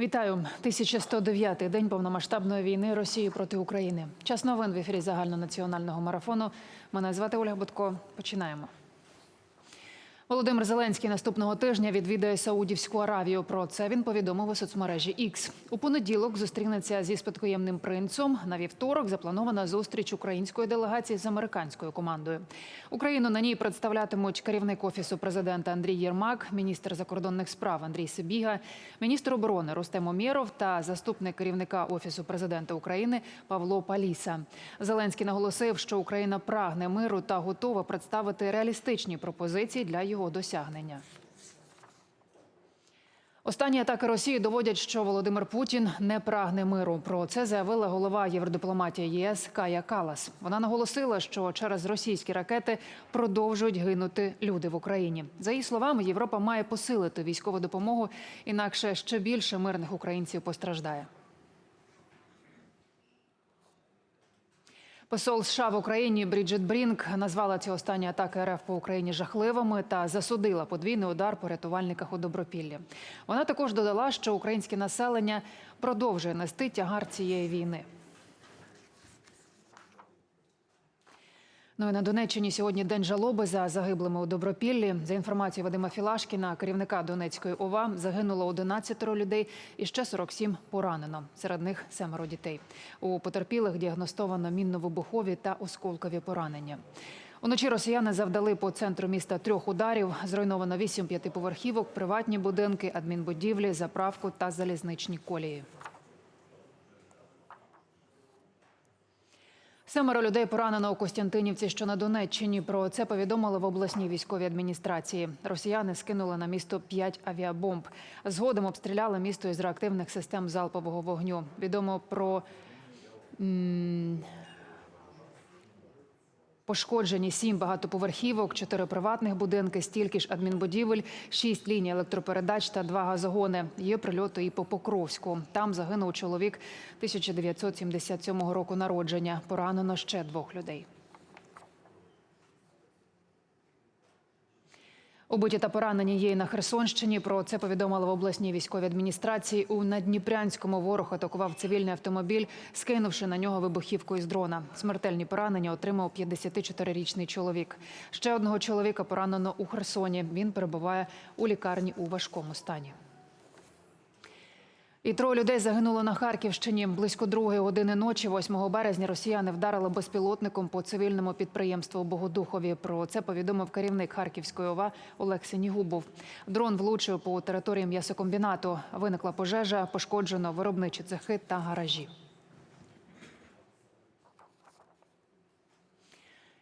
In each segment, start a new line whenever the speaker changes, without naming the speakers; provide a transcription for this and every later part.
Вітаю 1109-й день повномасштабної війни Росії проти України. Час новин в ефірі загальнонаціонального марафону. Мене звати Ольга Будко. Починаємо. Володимир Зеленський наступного тижня відвідає Саудівську Аравію. Про це він повідомив у соцмережі X. У понеділок зустрінеться зі спадкоємним принцом. На вівторок запланована зустріч української делегації з американською командою. Україну на ній представлятимуть керівник офісу президента Андрій Єрмак, міністр закордонних справ Андрій Сибіга, міністр оборони Рустем Омєров та заступник керівника офісу президента України Павло Паліса. Зеленський наголосив, що Україна прагне миру та готова представити реалістичні пропозиції для його досягнення. Останні атаки Росії доводять, що Володимир Путін не прагне миру. Про це заявила голова Євродипломатії ЄС Кая Калас. Вона наголосила, що через російські ракети продовжують гинути люди в Україні. За її словами, Європа має посилити військову допомогу, інакше ще більше мирних українців постраждає. Посол США в Україні Бріджит Брінк назвала ці останні атаки РФ по Україні жахливими та засудила подвійний удар по рятувальниках у Добропіллі. Вона також додала, що українське населення продовжує нести тягар цієї війни. Ну на Донеччині сьогодні день жалоби за загиблими у Добропіллі. За інформацією Вадима Філашкіна, керівника Донецької ОВА, загинуло 11 людей і ще 47 поранено. Серед них семеро дітей. У потерпілих діагностовано мінно-вибухові та осколкові поранення. Уночі росіяни завдали по центру міста трьох ударів. Зруйновано вісім п'ятиповерхівок, приватні будинки, адмінбудівлі, заправку та залізничні колії. Семеро людей поранено у Костянтинівці, що на Донеччині. Про це повідомили в обласній військовій адміністрації. Росіяни скинули на місто п'ять авіабомб. Згодом обстріляли місто із реактивних систем залпового вогню. Відомо про пошкоджені сім багатоповерхівок, чотири приватних будинки, стільки ж адмінбудівель, шість ліній електропередач та два газогони. Є прильоти і по Покровську. Там загинув чоловік 1977 року народження. Поранено ще двох людей. Убиті та поранені є і на Херсонщині. Про це повідомили в обласній військовій адміністрації. У Надніпрянському ворог атакував цивільний автомобіль, скинувши на нього вибухівку із дрона. Смертельні поранення отримав 54-річний чоловік. Ще одного чоловіка поранено у Херсоні. Він перебуває у лікарні у важкому стані. І троє людей загинуло на Харківщині. Близько другої години ночі, 8 березня, росіяни вдарили безпілотником по цивільному підприємству Богодухові. Про це повідомив керівник Харківської ОВА Олег Сінігубов. Дрон влучив по території м'ясокомбінату. Виникла пожежа, пошкоджено виробничі цехи та гаражі.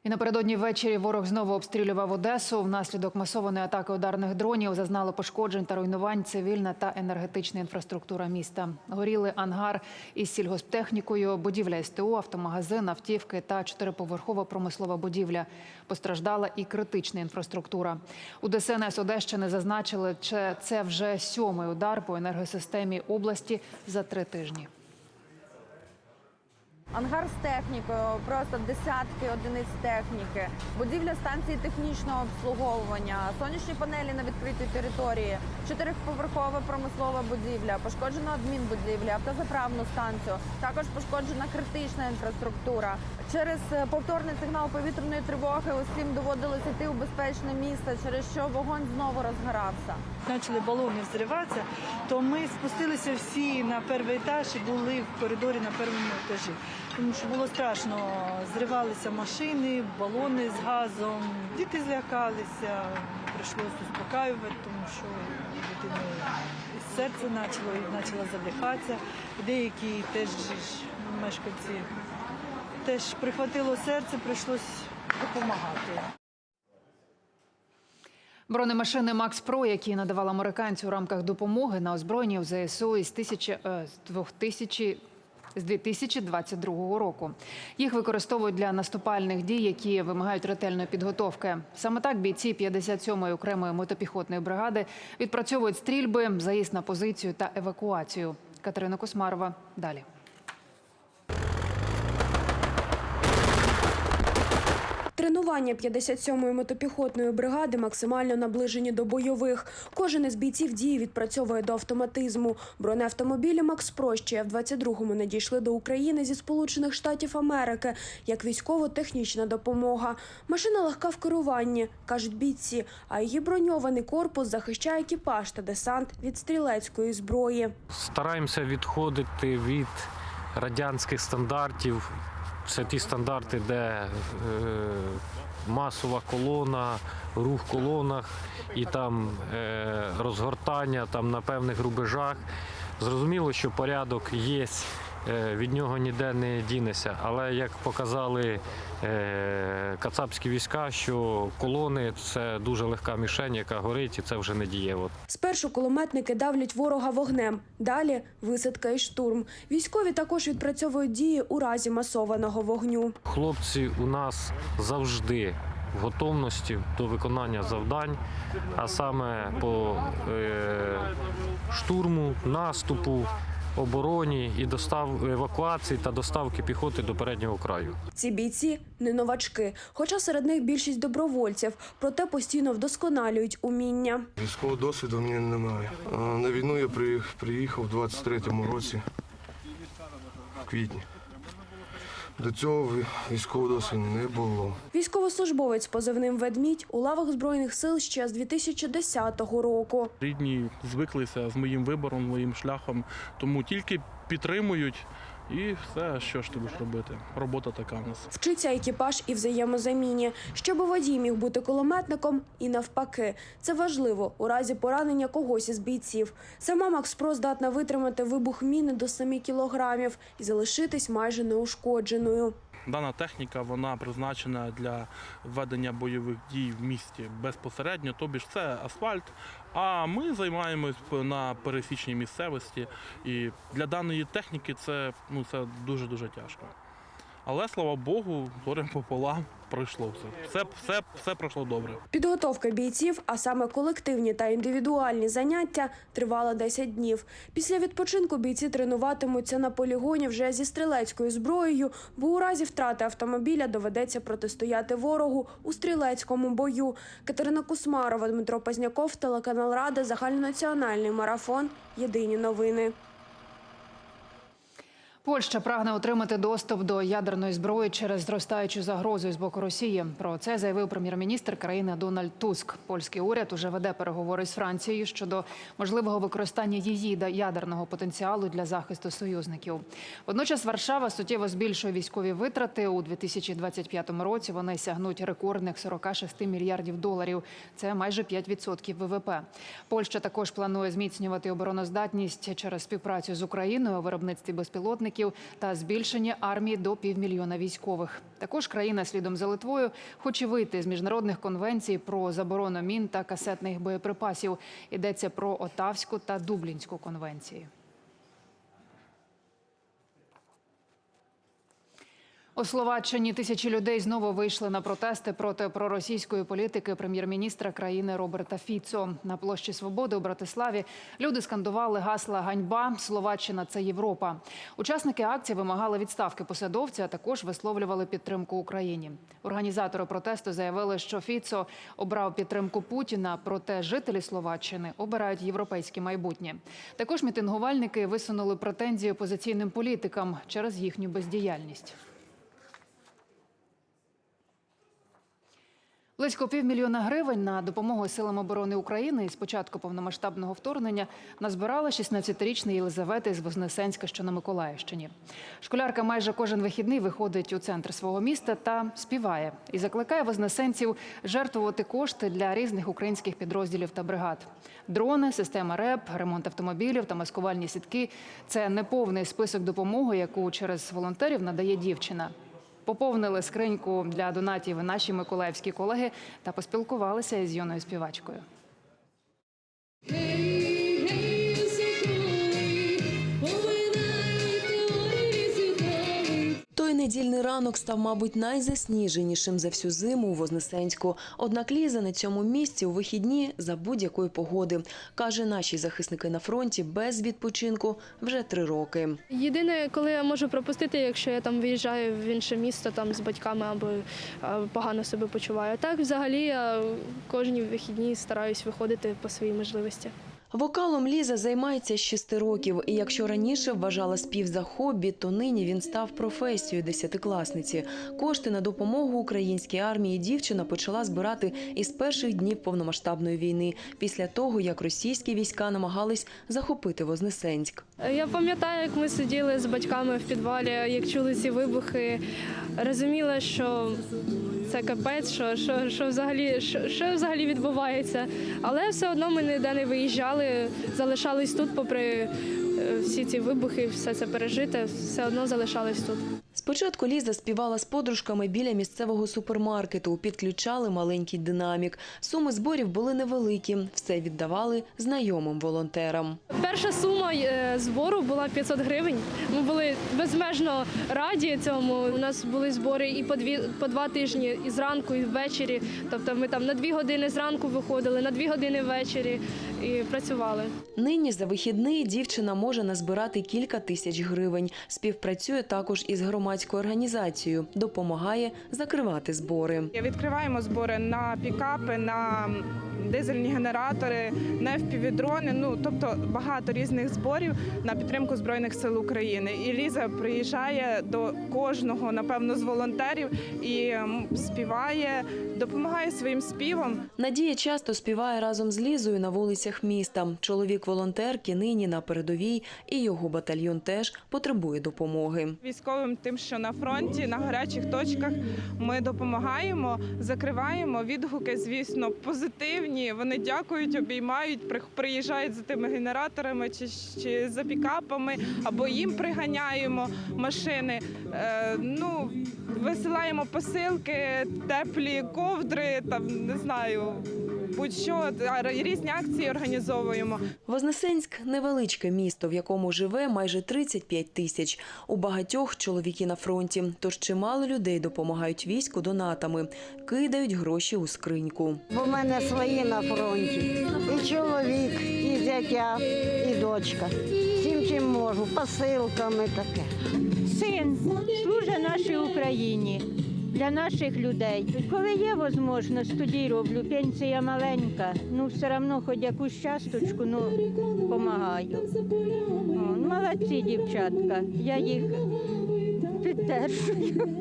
І напередодні ввечері ворог знову обстрілював Одесу. Внаслідок масованої атаки ударних дронів зазнали пошкоджень та руйнувань цивільна та енергетична інфраструктура міста. Горіли ангар із сільгосптехнікою, будівля СТО, автомагазин, автівки та чотириповерхова промислова будівля. Постраждала і критична інфраструктура. У ДСНС Одещини зазначили, що це вже сьомий удар по енергосистемі області за три тижні.
Ангар з технікою, просто десятки одиниць техніки, будівля станції технічного обслуговування, сонячні панелі на відкритій території, чотирьохповерхова промислова будівля, пошкоджена адмінбудівля, автозаправну станцію. Також пошкоджена критична інфраструктура. Через е, повторний сигнал повітряної тривоги усім доводилось йти у безпечне місце, через що вогонь знову розгорався.
Почали балони взриватися, то ми спустилися всі на перший етаж і були в коридорі на першому етажі. Тому що було страшно, зривалися машини, балони з газом. Діти злякалися, прийшлося успокаювати, тому що дитини серце почало, і почало задихатися. Деякі теж мешканці теж прихватило серце, прийшлося допомагати.
Бронемашини Макс Про, які надавали американці у рамках допомоги на озброєння в ЗСУ із 1000, е, з 2000 з 2022 року. Їх використовують для наступальних дій, які вимагають ретельної підготовки. Саме так бійці 57-ї окремої мотопіхотної бригади відпрацьовують стрільби, заїзд на позицію та евакуацію. Катерина Космарова далі.
Тренування 57-ї мотопіхотної бригади максимально наближені до бойових. Кожен із бійців дії відпрацьовує до автоматизму. Бронеавтомобілі Макс Про ще в 22-му надійшли до України зі Сполучених Штатів Америки як військово-технічна допомога. Машина легка в керуванні, кажуть бійці, а її броньований корпус захищає екіпаж та десант від стрілецької зброї.
Стараємося відходити від радянських стандартів. Це ті стандарти, де е, масова колона, рух в колонах і там е, розгортання там, на певних рубежах. Зрозуміло, що порядок є, від нього ніде не дінеся. Але як показали е, кацапські війська, що колони це дуже легка мішень, яка горить, і це вже не дієво.
Спершу кулеметники давлять ворога вогнем, далі висадка і штурм. Військові також відпрацьовують дії у разі масованого вогню.
Хлопці у нас завжди в готовності до виконання завдань, а саме по е, штурму, наступу, обороні і достав евакуації та доставки піхоти до переднього краю.
Ці бійці не новачки, хоча серед них більшість добровольців, проте постійно вдосконалюють уміння.
Військового досвіду в мене немає. На війну я приїхав у 23-му році, в квітні. До цього ві- військового досвіду не було.
Військовослужбовець позивним ведмідь у лавах збройних сил ще з 2010 року.
Рідні звиклися з моїм вибором, моїм шляхом, тому тільки підтримують і все, що ж ти будеш робити. Робота така в нас.
Вчиться екіпаж і взаємозаміні, щоб водій міг бути кулеметником і навпаки. Це важливо у разі поранення когось із бійців. Сама Макс Про здатна витримати вибух міни до 7 кілограмів і залишитись майже неушкодженою.
Дана техніка вона призначена для ведення бойових дій в місті безпосередньо, тобі ж це асфальт. А ми займаємось на пересічній місцевості. І для даної техніки це ну це дуже дуже тяжко. Але слава Богу, горем пополам пройшло все. Все, все, все пройшло добре.
Підготовка бійців, а саме колективні та індивідуальні заняття, тривала 10 днів. Після відпочинку бійці тренуватимуться на полігоні вже зі стрілецькою зброєю, бо у разі втрати автомобіля доведеться протистояти ворогу у стрілецькому бою. Катерина Кусмарова, Дмитро Пазняков, телеканал Рада, загальнонаціональний марафон. Єдині новини.
Польща прагне отримати доступ до ядерної зброї через зростаючу загрозу з боку Росії. Про це заявив прем'єр-міністр країни Дональд Туск. Польський уряд уже веде переговори з Францією щодо можливого використання її ядерного потенціалу для захисту союзників. Водночас Варшава суттєво збільшує військові витрати у 2025 році. Вони сягнуть рекордних 46 мільярдів доларів. Це майже 5% ВВП. Польща також планує зміцнювати обороноздатність через співпрацю з Україною у виробництві безпілотників та збільшення армії до півмільйона військових. Також країна слідом за Литвою хоче вийти з міжнародних конвенцій про заборону мін та касетних боєприпасів. Йдеться про Отавську та Дублінську конвенції. У Словаччині тисячі людей знову вийшли на протести проти проросійської політики прем'єр-міністра країни Роберта Фіцо. На площі Свободи у Братиславі люди скандували гасла Ганьба Словаччина це Європа. Учасники акції вимагали відставки посадовця, а також висловлювали підтримку Україні. Організатори протесту заявили, що Фіцо обрав підтримку Путіна, проте жителі Словаччини обирають європейське майбутнє. Також мітингувальники висунули претензії опозиційним політикам через їхню бездіяльність. Близько півмільйона гривень на допомогу силам оборони України з початку повномасштабного вторгнення назбирала 16-річна Єлизавета із Вознесенська, що на Миколаївщині. Школярка майже кожен вихідний виходить у центр свого міста та співає і закликає вознесенців жертвувати кошти для різних українських підрозділів та бригад. Дрони, система РЕП, ремонт автомобілів та маскувальні сітки це неповний список допомоги, яку через волонтерів надає дівчина. Поповнили скриньку для донатів наші миколаївські колеги та поспілкувалися із юною співачкою.
Недільний ранок став, мабуть, найзасніженішим за всю зиму у Вознесенську. Однак Ліза на цьому місці у вихідні за будь-якої погоди. Каже, наші захисники на фронті без відпочинку вже три роки.
Єдине, коли я можу пропустити, якщо я там виїжджаю в інше місто там з батьками або погано себе почуваю. Так, взагалі, я кожні вихідні стараюсь виходити по своїй можливості.
Вокалом Ліза займається з шести років, і якщо раніше вважала спів за хобі, то нині він став професією десятикласниці. Кошти на допомогу українській армії дівчина почала збирати із перших днів повномасштабної війни, після того як російські війська намагались захопити Вознесенськ.
Я пам'ятаю, як ми сиділи з батьками в підвалі, як чули ці вибухи, розуміла, що це капець, що, що, що, взагалі, що, що взагалі відбувається. Але все одно ми ніде не виїжджали, залишались тут, попри е, всі ці вибухи, все це пережите, все одно залишались тут.
Спочатку Ліза співала з подружками біля місцевого супермаркету, підключали маленький динамік. Суми зборів були невеликі, все віддавали знайомим волонтерам.
Перша сума е, збору була 500 гривень. Ми були безмежно раді цьому. У нас були збори і по дві по два тижні, і зранку, і ввечері. Тобто ми там на дві години зранку виходили, на дві години ввечері і працювали.
Нині за вихідний дівчина може назбирати кілька тисяч гривень. Співпрацює також із громадською організацією, допомагає закривати збори.
Відкриваємо збори на пікапи, на дизельні генератори, на FPV-дрони, ну тобто багато різних зборів на підтримку збройних сил України. І Ліза приїжджає до кожного, напевно, з волонтерів і співає, допомагає своїм співом.
Надія часто співає разом з Лізою на вулицях міста. Чоловік волонтерки нині на передовій, і його батальйон теж потребує допомоги.
Військовим тим, що на фронті, на гарячих точках ми допомагаємо, закриваємо відгуки, звісно, позитивні. Вони дякують, обіймають, при- приїжджають за тими генераторами чи, чи за пікапами, або їм приганяємо машини. Е, ну, висилаємо посилки, теплі ковдри, там не знаю, будь-що різні акції організовуємо.
Вознесенськ невеличке місто, в якому живе майже 35 тисяч. У багатьох чоловіки на фронті, тож чимало людей допомагають війську донатами, кидають гроші у скриньку.
Бо в мене свої на фронті. І чоловік, і зятя, і дочка. Всім чим можу, посилками таке.
Син служить нашій Україні для наших людей. Коли є можливість, тоді роблю. Пенсія маленька, ну все одно хоч якусь часточку, ну допомагаю. Молодці дівчатка, я їх підтримую.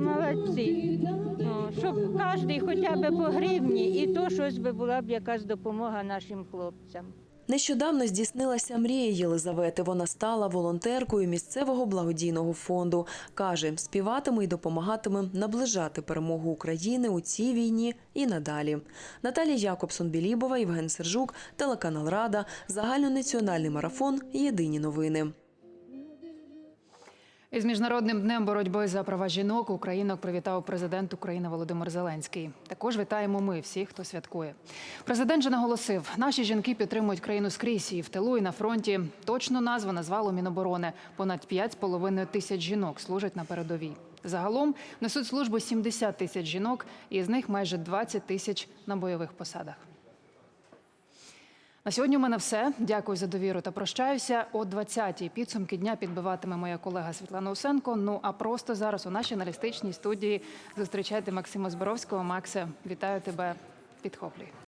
Молодці. О, щоб кожен хоча б по гривні, і то щось би була б якась допомога нашим хлопцям.
Нещодавно здійснилася мрія Єлизавети. Вона стала волонтеркою місцевого благодійного фонду. Каже, співатиме і допомагатиме наближати перемогу України у цій війні і надалі. Наталія Якобсон Білібова, Євген Сержук, телеканал Рада, загальнонаціональний марафон. Єдині новини.
Із міжнародним днем боротьби за права жінок українок привітав президент України Володимир Зеленський. Також вітаємо ми всіх, хто святкує. Президент же наголосив, наші жінки підтримують країну скрізь і в тилу, і на фронті. Точну назву назвало Міноборони. Понад 5,5 тисяч жінок служать на передовій. Загалом несуть службу 70 тисяч жінок, і з них майже 20 тисяч на бойових посадах. На сьогодні у мене все. Дякую за довіру та прощаюся. О 20-й підсумки дня підбиватиме моя колега Світлана Усенко. Ну а просто зараз у нашій аналістичній студії зустрічайте Максима Зборовського. Максе, вітаю тебе. Підхоплюй.